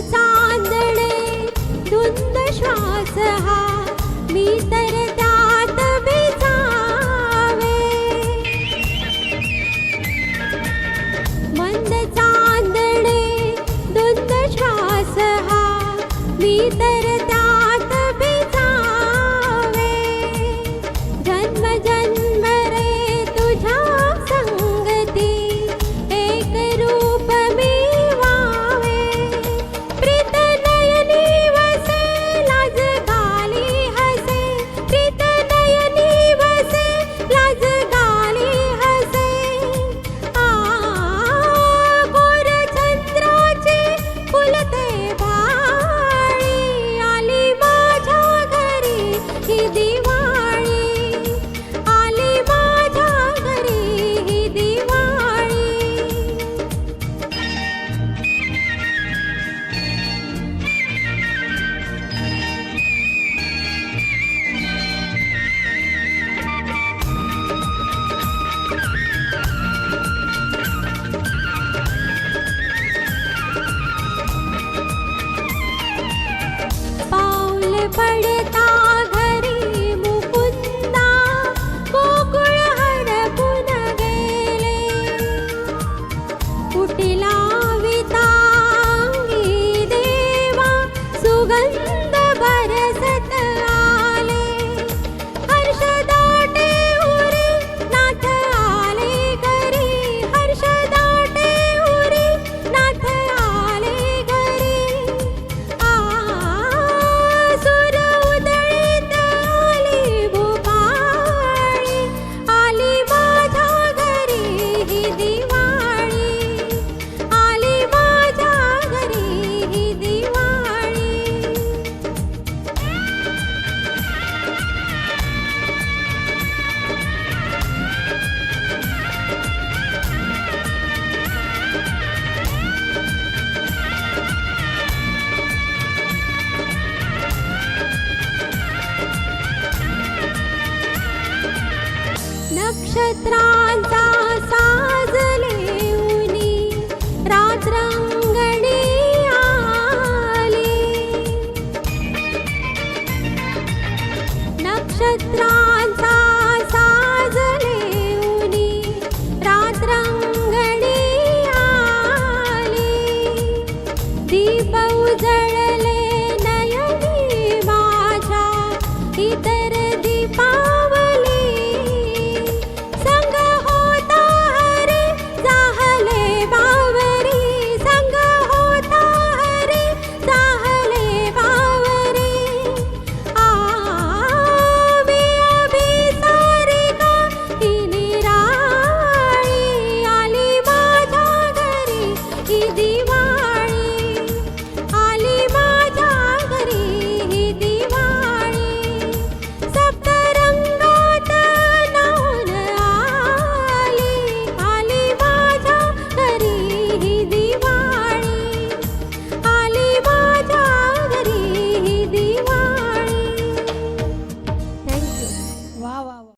चांदणे धुंद श्वास हा. मी तर पडता घरी मुकुंदा गोकुळ हरपून नक्षत्रांचा साजले उनी रात्रंगणे आले. नक्षत्रांचा साजले उनी रात्रंगणे आले. दीप उजळले नयनी माझ्या इथे